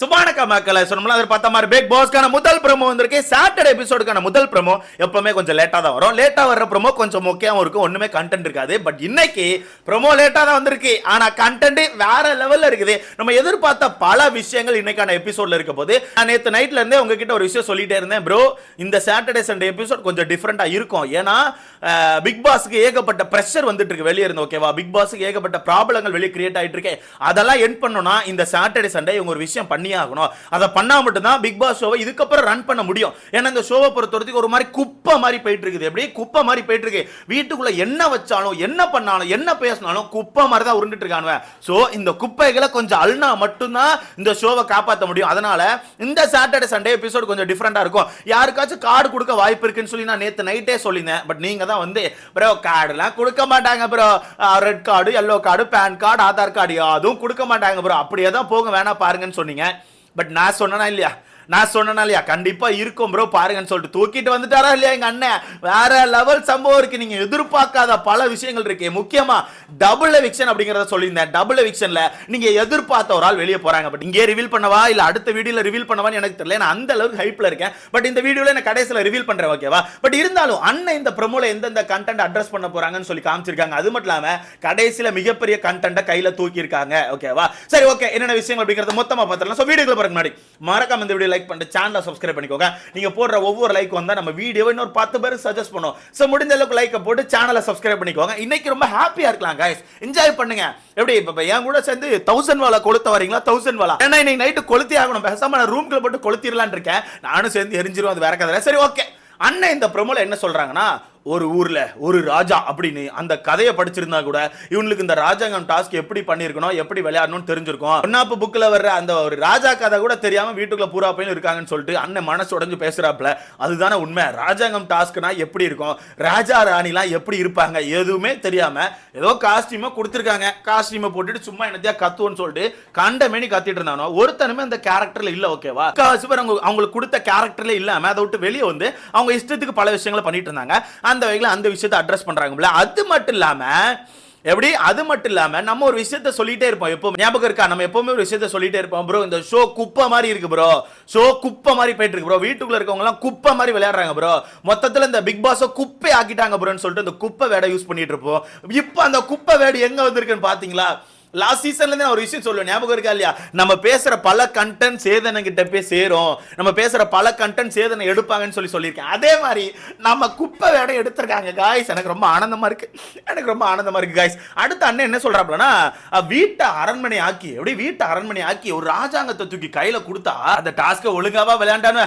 சுபான சுபானக்கா மக்களை சொன்னோம்னா அது பார்த்த மாதிரி பிக் பாஸ்க்கான முதல் ப்ரமோ வந்திருக்கு. சாட்டர்டே எபிசோடுக்கான முதல் ப்ரமோ எப்பவுமே கொஞ்சம் லேட்டாக தான் வரும். லேட்டாக வர்ற ப்ரமோ கொஞ்சம் முக்கியமாக இருக்கும் ஒன்றுமே கண்டென்ட் இருக்காது. பட் இன்னைக்கு ப்ரமோ லேட்டாக தான் வந்திருக்கு. ஆனால் கண்டென்ட் வேற லெவலில் இருக்குது. நம்ம எதிர்பார்த்த பல விஷயங்கள் இன்னைக்கான எபிசோட்ல இருக்க போது. நான் நேற்று நைட்ல இருந்தே உங்ககிட்ட ஒரு விஷயம் சொல்லிட்டே இருந்தேன் ப்ரோ இந்த சாட்டர்டே சண்டே எபிசோட் கொஞ்சம் டிஃப்ரெண்ட்டாக இருக்கும். ஏன்னா பிக் பாஸ்க்கு ஏகப்பட்ட ப்ரெஷர் வந்துட்டு இருக்கு வெளியே இருந்து ஓகேவா பிக் பாஸ்க்கு ஏகப்பட்ட ப்ராப்ளங்கள் வெளியே கிரியேட் ஆகிட்டு இருக்கேன் அதெல்லாம் என் பண்ணணும்னா இந்த சாட்டர்டே சண்டே இவங்க ஒரு விஷயம் பண்ணியே ஆகணும். அதை பண்ணா மட்டும்தான் பிக் பாஸ் ஷோவை இதுக்கப்புறம் ரன் பண்ண முடியும். ஏன்னா இந்த ஷோவை பொறுத்த வரைக்கும் ஒரு மாதிரி குப்பை மாதிரி போயிட்டு இருக்குது. எப்படி குப்பை மாதிரி போயிட்டு இருக்கு. வீட்டுக்குள்ள என்ன வச்சாலும் என்ன பண்ணாலும் என்ன பேசினாலும் குப்பை மாதிரி தான் உருண்டுட்டு இருக்கானுவேன் ஸோ இந்த குப்பைகளை கொஞ்சம் அழுனா மட்டும்தான் இந்த ஷோவை காப்பாற்ற முடியும். அதனால இந்த சாட்டர்டே சண்டே எபிசோட் கொஞ்சம் டிஃப்ரெண்டாக இருக்கும். யாருக்காச்சும் கார்டு கொடுக்க வாய்ப்பு இருக்குன்னு சொல்லி நான் நேற்று நைட்டே சொல்லியிருந்தேன். பட் நீங்க தான் வந்து ப்ரோ கார்டுலாம் கொடுக்க மாட்டாங்க bro red card yellow card PAN card Aadhaar card அதுவும் கொடுக்க மாட்டாங்க ப்ரோ அப்படியே தான் போங்க வேணா பாருங்கன்னு சொன்னீங்க. பட் நான் சொன்னனா இல்லையா? நான் சொன்னா இல்லையா? கண்டிப்பா இருக்கும் ப்ரோ பாருங்கன்னு சொல்லிட்டு தூக்கிட்டு வந்துட்டாரா இல்லையா எங்க அண்ணன்? வேற லெவல் சம்பவம் இருக்கு. நீங்க எதிர்பார்க்காத பல விஷயங்கள் இருக்கு. முக்கியமா டபுள் எவிக்ஷன் அப்படிங்கறத சொல்லியிருந்தேன். டபுள் எவிக்ஷன்ல நீங்க எதிர்பார்த்த ஒரு ஆள் வெளியே போறாங்க. பட் இங்கே ரிவீல் பண்ணவா? இல்ல அடுத்த வீடியோல ரிவீல் பண்ணவான்னு எனக்கு தெரியல. நான் அந்த அளவுக்கு ஹைப்ல இருக்கேன். பட் இந்த வீடியோல நான் கடைசியில ரிவீல் பண்றேன் ஓகேவா பட் இருந்தாலும் அண்ணன் இந்த ப்ரமோல எந்தெந்த கண்டென்ட் அட்ரஸ் பண்ண போறாங்கன்னு சொல்லி காமிச்சிருக்காங்க. அது மட்டும் இல்லாம கடைசியில மிகப்பெரிய கண்டென்ட்டை கையில தூக்கி இருக்காங்க ஓகேவா சரி ஓகே என்னென்ன விஷயங்கள் அப்படிங்கறத மொத்தமா பார்த்துடலாம். ஸோ வீடியோக்குள்ள போறதுக்கு முன்னாடி மறக்காம இந்த வீடியோ லைக் பண்ணிட்டு சேனலை சப்ஸ்கிரைப் பண்ணிக்கோங்க. நீங்க போடுற ஒவ்வொரு லைக் வந்தால் நம்ம வீடியோவை இன்னொரு பத்து பேருக்கு சஜஸ்ட் பண்ணுவோம். ஸோ முடிஞ்ச அளவுக்கு லைக்கை போட்டு சேனலை சப்ஸ்கிரைப் பண்ணிக்கோங்க. இன்னைக்கு ரொம்ப ஹாப்பியா இருக்கலாம் கைஸ் என்ஜாய் பண்ணுங்க. எப்படி இப்போ என் கூட சேர்ந்து தௌசண்ட் வாலா கொளுத்த வரீங்களா தௌசண்ட் வாழா ஏன்னா இன்னைக்கு நைட்டு கொளுத்தி ஆகணும். பேசாமல் நான் ரூம்குள்ள போட்டு கொளுத்திடலான் இருக்கேன். நானும் சேர்ந்து எரிஞ்சிரும் அது வேற கதை சரி ஓகே அண்ணன் இந்த ப்ரோமோல என்ன சொல்றாங்கன்னா ஒரு ஊரில் ஒரு ராஜா அப்படின்னு அந்த கதையை படிச்சிருந்தா கூட இவனுக்கு இந்த ராஜாங்கம் டாஸ்க் எப்படி பண்ணியிருக்கணும் எப்படி விளையாடணும்னு தெரிஞ்சிருக்கும். ஒன்னாப்பு புக்கில் வர்ற அந்த ஒரு ராஜா கதை கூட தெரியாமல் வீட்டுக்குள்ள பூரா பையன் இருக்காங்கன்னு சொல்லிட்டு அண்ணன் மனசு உடஞ்சு பேசுகிறாப்புல அதுதானே உண்மை. ராஜாங்கம் டாஸ்க்னா எப்படி இருக்கும்? ராஜா ராணிலாம் எப்படி இருப்பாங்க? எதுவுமே தெரியாமல் ஏதோ காஸ்டியூமை கொடுத்துருக்காங்க. காஸ்டியூமை போட்டுட்டு சும்மா என்னத்தையா கத்துவோன்னு சொல்லிட்டு கண்டமேனி கத்திட்டு இருந்தானோ? ஒருத்தனுமே அந்த கேரக்டர்ல இல்ல ஓகேவா காசு அவங்க அவங்களுக்கு கொடுத்த கேரக்டர்ல இல்லாம அதை விட்டு வெளியே வந்து அவங்க இஷ்டத்துக்கு பல விஷயங்களை பண்ணிட்டு இருந்தாங்க. அந்த அந்த வகையில் அந்த விஷயத்தை அட்ரஸ் பண்றாங்கல்ல. அது மட்டும் இல்லாமல் எப்படி? அது மட்டும் இல்லாமல் நம்ம ஒரு விஷயத்த சொல்லிட்டே இருப்போம் எப்போ ஞாபகம் இருக்கா? நம்ம எப்பவுமே ஒரு விஷயத்த சொல்லிட்டே இருப்போம். ப்ரோ இந்த ஷோ குப்பை மாதிரி இருக்கு ப்ரோ ஷோ குப்பை மாதிரி போயிட்டு இருக்கு ப்ரோ வீட்டுக்குள்ள இருக்கவங்கலாம் குப்பை மாதிரி விளையாடுறாங்க ப்ரோ மொத்தத்தில் இந்த பிக் பாஸை குப்பை ஆக்கிட்டாங்க ப்ரோன்னு சொல்லிட்டு இந்த குப்பை வேடை யூஸ் பண்ணிட்டு இருப்போம். இப்போ அந்த குப்பை வேடு எங்கே வந்திருக்குன்னு பார்த்தீங்களா லாஸ்ட் சீசன்லேருந்து நான் ஒரு விஷயம் சொல்லுவேன். ஞாபகம் இருக்கா இல்லையா? நம்ம பேசுற பல கண்டென்ட் சேதனை கிட்ட போய் சேரும். நம்ம பேசுற பல கண்டென்ட் சேதனை எடுப்பாங்கன்னு சொல்லி சொல்லியிருக்கேன். அதே மாதிரி நம்ம குப்பை வேட எடுத்திருக்காங்க காய்ஸ் எனக்கு ரொம்ப ஆனந்தமா இருக்கு. எனக்கு ரொம்ப ஆனந்தமா இருக்கு காய்ஸ் அடுத்த அண்ணன் என்ன சொல்றாப்லனா வீட்டை அரண்மனை ஆக்கி எப்படி வீட்டை அரண்மனை ஆக்கி ஒரு ராஜாங்கத்தை தூக்கி கையில கொடுத்தா அந்த டாஸ்க்கை ஒழுங்காவா விளையாண்டானு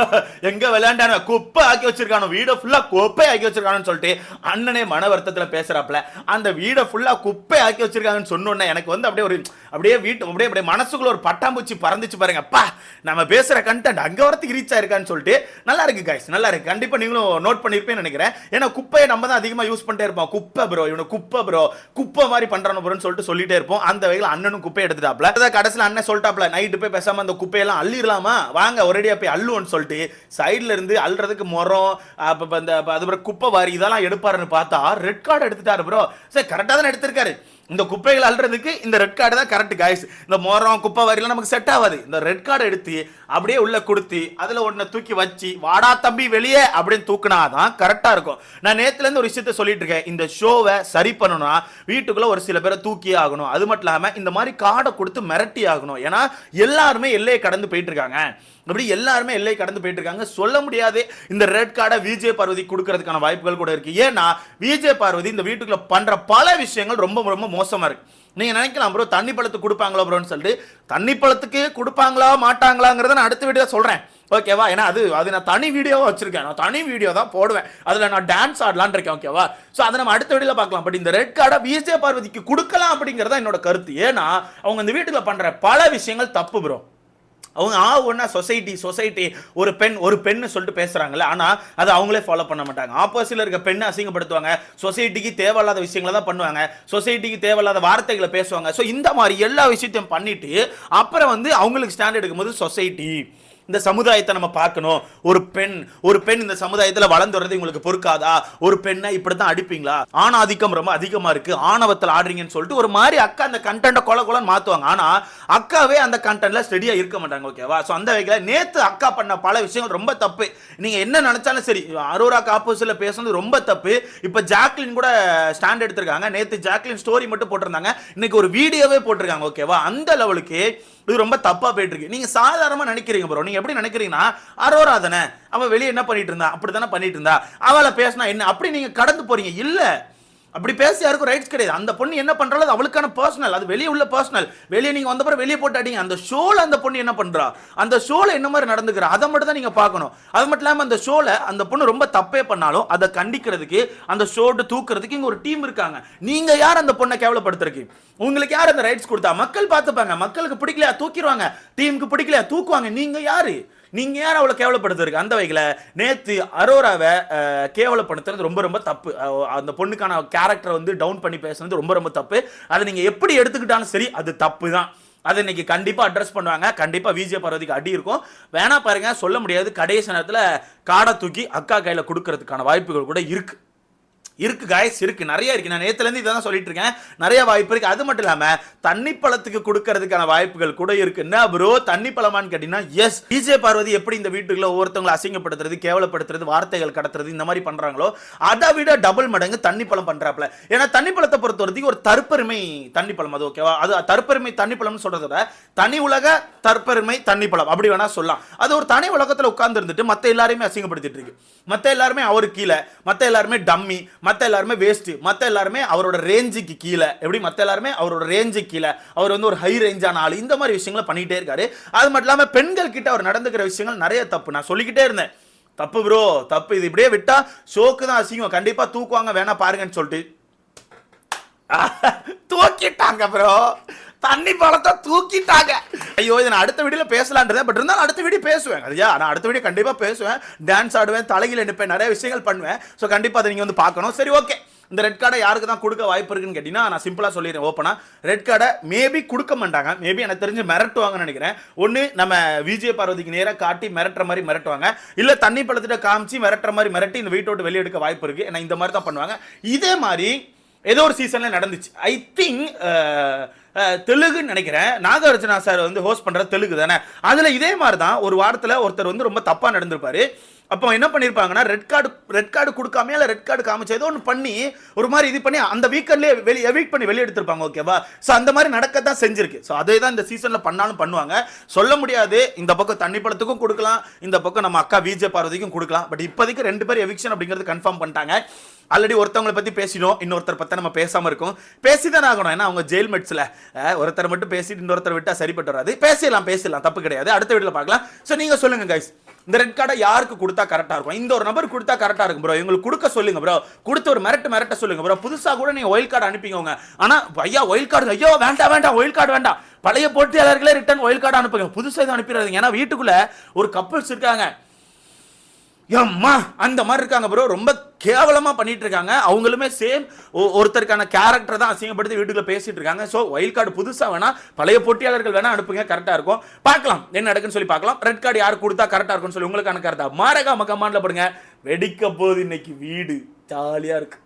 எங்க விளையாண்டானு குப்பை ஆக்கி வச்சிருக்கானோ வீடை ஃபுல்லா குப்பை ஆக்கி வச்சிருக்கானு சொல்லிட்டு அண்ணனே மன வருத்தத்துல பேசுறாப்ல அந்த வீடை ஃபுல்லா குப்பை ஆக்கி வச்சிருக்காங்கன்னு சொன்னோன்னே எனக்கு வந்து அப்படியே ஒரு அப்படியே வீட்டு அப்படியே அப்படியே மனசுக்குள்ள ஒரு பட்டாம்பூச்சி பறந்துச்சு பாருங்க. அப்பா நம்ம பேசுற கண்டென்ட் அங்க வரத்துக்கு ரீச் ஆயிருக்கான்னு சொல்லிட்டு நல்லா இருக்கு கைஸ் நல்லா இருக்கு. கண்டிப்பா நீங்களும் நோட் பண்ணிருப்பேன்னு நினைக்கிறேன். ஏன்னா குப்பையை நம்ம தான் அதிகமா யூஸ் பண்ணிட்டே இருப்போம். குப்பை ப்ரோ இவனு குப்பை ப்ரோ குப்பை மாதிரி பண்றானு ப்ரோன்னு சொல்லிட்டு சொல்லிட்டே இருப்போம். அந்த வகையில் அண்ணனும் குப்பை எடுத்துட்டாப்ல. அதான் கடைசியில் அண்ணன் சொல்லிட்டாப்ல நைட்டு போய் பேசாம அந்த குப்பையெல்லாம் அள்ளிடலாமா? வாங்க ஒரேடியா போய் அள்ளுவோன்னு சொல்லிட்டு சைடுல இருந்து அள்ளுறதுக்கு முறம் அப்போ இந்த அதுக்கப்புறம் குப்பை வாரி இதெல்லாம் எடுப்பாருன்னு பார்த்தா ரெட் கார்டு எடுத்துட்டாரு ப்ரோ சரி கரெக்டாக தானே எடுத்திருக்காரு. இந்த குப்பைகள் அல்றதுக்கு இந்த ரெட் கார்டு தான் கரெக்ட் காய்ஸ் இந்த மோரம் குப்பை வரிலாம் நமக்கு செட் ஆகாது. இந்த ரெட் கார்டு எடுத்து அப்படியே உள்ள கொடுத்து அதுல ஒன்றை தூக்கி வச்சு வாடா தம்பி வெளியே அப்படின்னு தூக்குனாதான் கரெக்டா இருக்கும். நான் நேத்துல இருந்து ஒரு விஷயத்த சொல்லிட்டு இருக்கேன். இந்த ஷோவை சரி பண்ணணும்னா வீட்டுக்குள்ள ஒரு சில பேரை தூக்கியே ஆகணும். அது மட்டும் இல்லாம இந்த மாதிரி கார்டை கொடுத்து மிரட்டி ஆகணும். ஏன்னா எல்லாருமே எல்லையை கடந்து போயிட்டு இருக்காங்க. அப்படி எல்லாருமே எல்லை கடந்து போயிட்டு இருக்காங்க சொல்ல முடியாது இந்த ரெட் கார்டை விஜய் பார்வதி கொடுக்கறதுக்கான வாய்ப்புகள் கூட இருக்கு. ஏன்னா விஜய் பார்வதி இந்த வீட்டுக்குள்ள பண்ற பல விஷயங்கள் ரொம்ப ரொம்ப மோசமா இருக்கு. நீங்க நினைக்கலாம் ப்ரோ தண்ணி பழத்துக்கு கொடுப்பாங்களோ ப்ரோன்னு சொல்லிட்டு தண்ணி பழத்துக்கு கொடுப்பாங்களா மாட்டாங்களாங்கிறத நான் அடுத்த வீடியோ சொல்றேன். ஓகேவா ஏன்னா அது அது நான் தனி வீடியோவா வச்சிருக்கேன். நான் தனி வீடியோ தான் போடுவேன். அதுல நான் டான்ஸ் ஆடலான் இருக்கேன் ஓகேவா ஸோ அதை நம்ம அடுத்த வீடியோல பார்க்கலாம். பட் இந்த ரெட் கார்டை விஜய பார்வதிக்கு கொடுக்கலாம் அப்படிங்கிறதா என்னோட கருத்து. ஏன்னா அவங்க இந்த வீட்டுல பண்ற பல விஷயங்கள் தப்பு ப்ரோ அவங்க ஆ ஒன்றா சொசைட்டி சொசைட்டி ஒரு பெண் ஒரு பெண்ணு சொல்லிட்டு பேசுகிறாங்களே ஆனால் அதை அவங்களே ஃபாலோ பண்ண மாட்டாங்க. ஆப்போசிட்ல இருக்க பெண்ணை அசிங்கப்படுத்துவாங்க. சொசைட்டிக்கு தேவையில்லாத விஷயங்களை தான் பண்ணுவாங்க. சொசைட்டிக்கு தேவையில்லாத வார்த்தைகளை பேசுவாங்க. ஸோ இந்த மாதிரி எல்லா விஷயத்தையும் பண்ணிட்டு அப்புறம் வந்து அவங்களுக்கு ஸ்டாண்ட் எடுக்கும்போது சொசைட்டி இந்த சமுதாயத்தை நம்ம பார்க்கணும். ஒரு பெண் ஒரு பெண் இந்த சமுதாயத்தில் வளர்ந்து வர்றது உங்களுக்கு பொறுக்காதா? ஒரு பெண்ணை இப்படி தான் அடிப்பீங்களா? ஆணாதிக்கம் ரொம்ப அதிகமாக இருக்குது ஆணவத்தில் ஆடுறீங்கன்னு சொல்லிட்டு ஒரு மாதிரி அக்கா அந்த கண்டென்ட்டை கொல கொலன்னு மாற்றுவாங்க ஆனால் அக்காவே அந்த கண்டென்ட்ல ஸ்டெடியாக இருக்க மாட்டாங்க ஓகேவா ஸோ அந்த வகையில் நேற்று அக்கா பண்ண பல விஷயங்கள் ரொம்ப தப்பு. நீங்கள் என்ன நினச்சாலும் சரி அரோராக்கு ஆப்போசிட்டில் பேசுனது ரொம்ப தப்பு. இப்போ ஜாக்லின் கூட ஸ்டாண்ட் எடுத்திருக்காங்க. நேற்று ஜாக்லின் ஸ்டோரி மட்டும் போட்டிருந்தாங்க. இன்னைக்கு ஒரு வீடியோவே போட்டிருக்காங்க ஓகேவா அந்த லெவலுக்கு இது ரொம்ப தப்பா போயிட்டு இருக்கு நீங்க சாதாரணமா நினைக்கிறீங்க ப்ரோ நீங்க எப்படி நினைக்கிறீங்கன்னா அரோரா தானே. அவன் வெளியே என்ன பண்ணிட்டு இருந்தா அப்படி தானே பண்ணிட்டு இருந்தா அவளை பேசினா என்ன? அப்படி நீங்க கடந்து போறீங்க. இல்லை. அப்படி பேச யாருக்கும் ரைட்ஸ் கிடையாது. அந்த பொண்ணு என்ன பண்ணுறாலும் அது அவளுக்கான பர்சனல் அது வெளியே உள்ள பர்சனல் வெளியே நீங்கள் வந்தப்பறம் வெளியே போட்டு அடிங்க அந்த ஷோல அந்த பொண்ணு என்ன பண்ணுறா அந்த ஷோவில் என்ன மாதிரி நடந்துக்கிறா? அதை மட்டும் தான் நீங்கள் பார்க்கணும். அது மட்டும் இல்லாமல் அந்த ஷோவில் அந்த பொண்ணு ரொம்ப தப்பே பண்ணாலும் அதை கண்டிக்கிறதுக்கு அந்த ஷோட்டு தூக்குறதுக்கு இங்கே ஒரு டீம் இருக்காங்க. நீங்கள் யார் அந்த பொண்ணை கேவலப்படுத்துறக்கு உங்களுக்கு யார் அந்த ரைட்ஸ் கொடுத்தா? மக்கள் பார்த்துப்பாங்க. மக்களுக்கு பிடிக்கலையா? தூக்கிடுவாங்க. டீமுக்கு பிடிக்கலையா? தூக்குவாங்க. நீங்கள் யார்? நீங்கள் யார் அவளை கேவலப்படுத்துறதுக்கு? அந்த வகையில் நேற்று அரோராவை கேவலப்படுத்துறது ரொம்ப ரொம்ப தப்பு. அந்த பொண்ணுக்கான கேரக்டரை வந்து டவுன் பண்ணி பேசுனது ரொம்ப ரொம்ப தப்பு. அதை நீங்கள் எப்படி எடுத்துக்கிட்டாலும் சரி அது தப்பு தான் அதை இன்னைக்கு கண்டிப்பாக அட்ரஸ் பண்ணுவாங்க. கண்டிப்பாக விஜய பார்வதிக்கு அடி இருக்கும். வேணா பாருங்க சொல்ல முடியாது. கடைசி நேரத்தில் காடை தூக்கி அக்கா கையில் கொடுக்கறதுக்கான வாய்ப்புகள் கூட இருக்குது இருக்கு காய்ஸ் இருக்கு. நிறைய இருக்கு. நான் நேற்றுலேருந்து இதை தான் சொல்லிட்டு இருக்கேன். நிறைய வாய்ப்பு இருக்கு. அது மட்டும் இல்லாம தண்ணி பழத்துக்கு கொடுக்கறதுக்கான வாய்ப்புகள் கூட இருக்கு. என்ன ப்ரோ தண்ணி பழமான்னு கேட்டீங்கன்னா எஸ் விஜய் பார்வதி எப்படி இந்த வீட்டுக்குள்ள ஒவ்வொருத்தவங்களை அசிங்கப்படுத்துறது கேவலப்படுத்துறது வார்த்தைகள் கடத்துறது இந்த மாதிரி பண்றாங்களோ அதை விட டபுள் மடங்கு தண்ணி பழம் பண்றாப்ல ஏன்னா தண்ணி பழத்தை பொறுத்த வரைக்கும் ஒரு தற்பெருமை தண்ணி பழம் அது ஓகேவா அது தற்பெருமை தண்ணி பழம்னு சொல்றத விட தனி உலக தற்பெருமை தண்ணி பழம் அப்படி வேணா சொல்லலாம். அது ஒரு தனி உலகத்தில் உட்கார்ந்து இருந்துட்டு மற்ற எல்லாரையுமே அசிங்கப்படுத்திட்டு இருக்கு. மற்ற எல்லாருமே அவரு கீழே மற்ற எல்லாருமே டம்மி மத்த எல்லாருமே வேஸ்ட்டு மத்த எல்லாருமே அவரோட ரேஞ்சுக்கு கீழே. எப்படி? மத்த எல்லாருமே அவரோட ரேஞ்சுக்கு கீழே. அவர் வந்து ஒரு ஹை ரேஞ்சான ஆள். இந்த மாதிரி விஷயங்களை பண்ணிகிட்டே இருக்காரு. அது மட்டும் இல்லாமல் பெண்கள் கிட்ட அவர் நடந்துக்கிற விஷயங்கள் நிறைய தப்பு. நான் சொல்லிக்கிட்டே இருந்தேன். தப்பு ப்ரோ தப்பு. இது இப்படியே விட்டா ஷோக்கு தான் அசிங்கம். கண்டிப்பா தூக்குவாங்க வேணா பாருங்கன்னு சொல்லிட்டு. தூக்கிட்டாங்க ப்ரோ தண்ணி பழத்தை தூக்கிட்டாங்க. ஐயோ இதை நான் அடுத்த வீடியோல பேசலான்றதேன் பட் இருந்தாலும் அடுத்த வீடியோ பேசுவேன். ஐயா நான் அடுத்த வீடியோ கண்டிப்பா பேசுவேன். டான்ஸ் ஆடுவேன் தலையில் நிற்பேன் நிறைய விஷயங்கள் பண்ணுவேன். ஸோ கண்டிப்பா அதை நீங்க வந்து பார்க்கணும். சரி ஓகே இந்த ரெட் கார்டை யாருக்கு தான் கொடுக்க வாய்ப்பு இருக்குன்னு கேட்டீங்கன்னா நான் சிம்பிளாக சொல்லிடுறேன் ஓப்பனாக ரெட் கார்டை மேபி கொடுக்க மாட்டாங்க. மேபி எனக்கு தெரிஞ்சு மிரட்டுவாங்கன்னு நினைக்கிறேன். ஒன்று நம்ம விஜய பார்வதிக்கு நேராக காட்டி மிரட்டுற மாதிரி மிரட்டுவாங்க. இல்லை தண்ணி பழத்திட்ட காமிச்சு மிரட்டுற மாதிரி மிரட்டி இந்த வீட்டை விட்டு வெளியே எடுக்க வாய்ப்பு இருக்குது ஏன்னா இந்த மாதிரி தான் பண்ணுவாங்க. இதே மாதிரி ஏதோ ஒரு சீசனில் நடந்துச்சு. ஐ திங்க் தெலுங்குன்னு நினைக்கிறேன். நாகார்ஜுனா சார் வந்து ஹோஸ்ட் பண்ணுற தெலுங்கு தானே அதில் இதே மாதிரி தான் ஒரு வாரத்தில் ஒருத்தர் வந்து ரொம்ப தப்பாக நடந்திருப்பாரு. அப்போ என்ன பண்ணியிருப்பாங்கன்னா ரெட் கார்டு ரெட் கார்டு கொடுக்காம இல்லை ரெட் கார்டு காமிச்சு ஏதோ ஒன்று பண்ணி ஒரு மாதிரி இது பண்ணி அந்த வீக்கெண்ட்லேயே வெளி எவிட் பண்ணி வெளியே எடுத்திருப்பாங்க ஓகேவா ஸோ அந்த மாதிரி நடக்க தான் செஞ்சிருக்கு. ஸோ அதே தான் இந்த சீசனில் பண்ணாலும் பண்ணுவாங்க. சொல்ல முடியாது இந்த பக்கம் தண்ணி படத்துக்கும் கொடுக்கலாம் இந்த பக்கம் நம்ம அக்கா விஜய் பார்வதிக்கும் கொடுக்கலாம். பட் இப்போதைக்கு ரெண்டு பேர் எவிக்ஷன் அப்படிங்கிறது கன்ஃபார்ம் பண்ணிட்டாங்க. ஆல்ரெடி ஒருத்தவங்களை பற்றி பேசினோம் இன்னொருத்தர் பற்றி நம்ம பேசாமல் இருக்கோம். பேசிதான் ஆகணும் ஏன்னா அவங்க ஜெயில் மெட்ஸில் ஒருத்தர் மட்டும் பேசிட்டு இன்னொருத்தர் விட்டால் சரிப்பட்டு வராது. பேசிடலாம் பேசிடலாம் தப்பு கிடையாது. அடுத்த வீட்டில் பார்க்கலாம். ஸோ நீங்கள் சொல்லுங்கள் கைஸ் இந்த ரெட் கார்டை யாருக்கு கொடுத்தா கரெக்டாக இருக்கும்? இந்த ஒரு நபர் கொடுத்தா கரெக்டாக இருக்கும் ப்ரோ எங்களுக்கு கொடுக்க சொல்லுங்க ப்ரோ கொடுத்து ஒரு மிரட்டு மிரட்ட சொல்லுங்க ப்ரோ புதுசாக கூட நீங்கள் ஒயில் கார்டு அனுப்பிக்கோங்க. ஆனால் ஐயா ஒயில் கார்டு ஐயோ வேண்டாம் வேண்டாம் ஒயில் கார்டு வேண்டாம். பழைய போட்டியாளர்களே ரிட்டர்ன் ஒயில் கார்டு அனுப்புங்க. புதுசாக எதுவும் அனுப்பிடுறதுங்க ஏன்னா வீட்டுக்குள்ளே ஒரு கப்பல்ஸ் இருக்காங்க. எம்மா அந்த மாதிரி இருக்காங்க ப்ரோ ரொம்ப கேவலமாக பண்ணிட்டு இருக்காங்க அவங்களுமே சேம் ஒருத்தருக்கான கேரக்டர் தான் அசிங்கப்படுத்தி வீட்டுக்குள்ள பேசிட்டு இருக்காங்க. ஸோ ஒயில் கார்டு புதுசாக வேணா பழைய போட்டியாளர்கள் வேணா அனுப்புங்க கரெக்டாக இருக்கும். பார்க்கலாம் என்ன நடக்குன்னு சொல்லி பார்க்கலாம். ரெட் கார்டு யார் கொடுத்தா கரெக்டாக இருக்கும்னு சொல்லி உங்களுக்கான கருத்தா? மாரகா மக்கமான போடுங்க வெடிக்க போகுது இன்னைக்கு வீடு. ஜாலியாக இருக்கு.